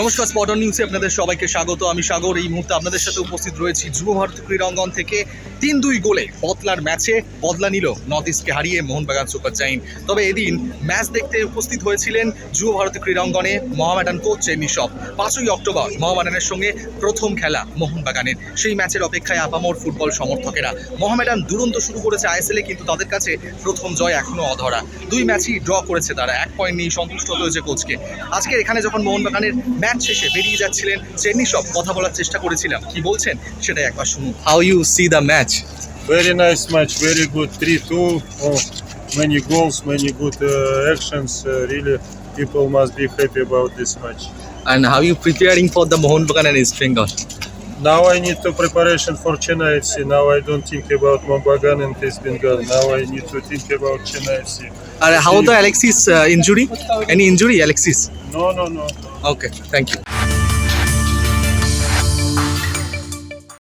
নমস্কার স্পটন নিউজে আপনাদের সবাইকে স্বাগত। আমি সাগর। এই মুহূর্তে আপনাদের সাথে উপস্থিত রয়েছি যুব ভারত ক্রীড়াঙ্গন থেকে তিন দুই গোলে বদলার ম্যাচে বদলা নিল নর্থ ইস্টকে হারিয়ে মোহনবাগান সুপার জাইন তবে এদিন ম্যাচ দেখতে উপস্থিত হয়েছিলেন যুব ভারতী ক্রীড়াঙ্গনে মোহামেডান কোচ সব পাঁচই অক্টোবর মোহামেডানের সঙ্গে প্রথম খেলা মোহনবাগানের। সেই ম্যাচের অপেক্ষায় আপামর ফুটবল সমর্থকেরা। মোহামেডান দুরন্ত শুরু করেছে আইএসএলে কিন্তু তাদের কাছে প্রথম জয় এখনও অধরা। দুই ম্যাচই ড্র করেছে তারা। এক পয়েন্ট নিয়ে সন্তুষ্ট হতে হয়েছে কোচকে। আজকে এখানে যখন মোহনবাগানের ম্যাচ শেষে বেরিয়ে যাচ্ছিলেন চেন্নি সব কথা বলার চেষ্টা করেছিলাম কি বলছেন সেটা একবার শুনুন how you see the match very nice match very good three two many goals many good actions really people must be happy about this match and how you preparing for the Mohun Bagan and East Bengal Now I need to preparation for Chennai FC. Now I don't think about Mobagan and East Bengal. Now I need to think about Chennai FC. Uh, how the Alexis uh, injury? Any injury, Alexis? No, no, no. Okay, thank you.